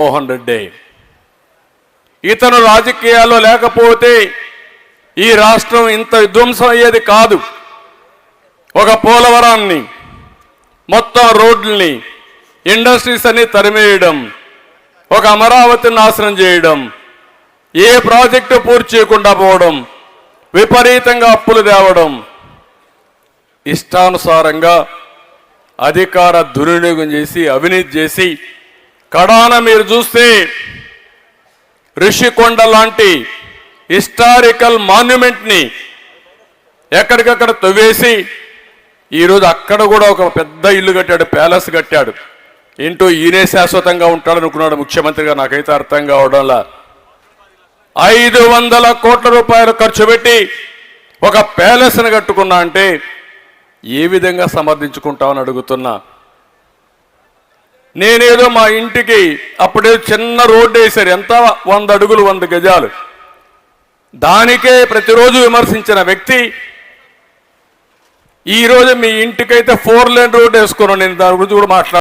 మోహన్ రెడ్డి. ఇతను రాజకీయాల్లో లేకపోతే ఈ రాష్ట్రం ఇంత విధ్వంసం అయ్యేది కాదు. ఒక పోలవరాన్ని మొత్తం రోడ్లని ఇండస్ట్రీస్ అన్ని తరిమేయడం ఒక అమరావతిని నాశనం చేయడం ఏ ప్రాజెక్టు పూర్తి చేయకుండా పోవడం విపరీతంగా అప్పులు తేవడం ఇష్టానుసారంగా అధికార దుర్వినియోగం చేసి అవినీతి చేసి కడాన మీరు చూస్తే రిషికొండ లాంటి హిస్టారికల్ మాన్యుమెంట్ని ఎక్కడికక్కడ తవ్వేసి ఈరోజు అక్కడ కూడా ఒక పెద్ద ఇల్లు కట్టాడు ప్యాలెస్ కట్టాడు. ఏంటో ఈయనే శాశ్వతంగా ఉంటాడు అనుకున్నాడు ముఖ్యమంత్రిగా. నాకైతే అర్థం కావడంలా ఐదు వందల కోట్ల రూపాయలు ఖర్చు పెట్టి ఒక ప్యాలెస్ని కట్టుకున్నా అంటే ఏ విధంగా సమర్థించుకుంటామని అడుగుతున్నా. నేనేదో మా ఇంటికి అప్పుడే చిన్న రోడ్డు వేశారు. ఎంత? వంద అడుగులు వంద గజాలు. దానికే ప్రతిరోజు విమర్శించిన వ్యక్తి ఈ రోజు మీ ఇంటికైతే ఫోర్ లేన్ రోడ్ వేసుకున్నాను. నేను దాని గురించి కూడా మాట్లాడు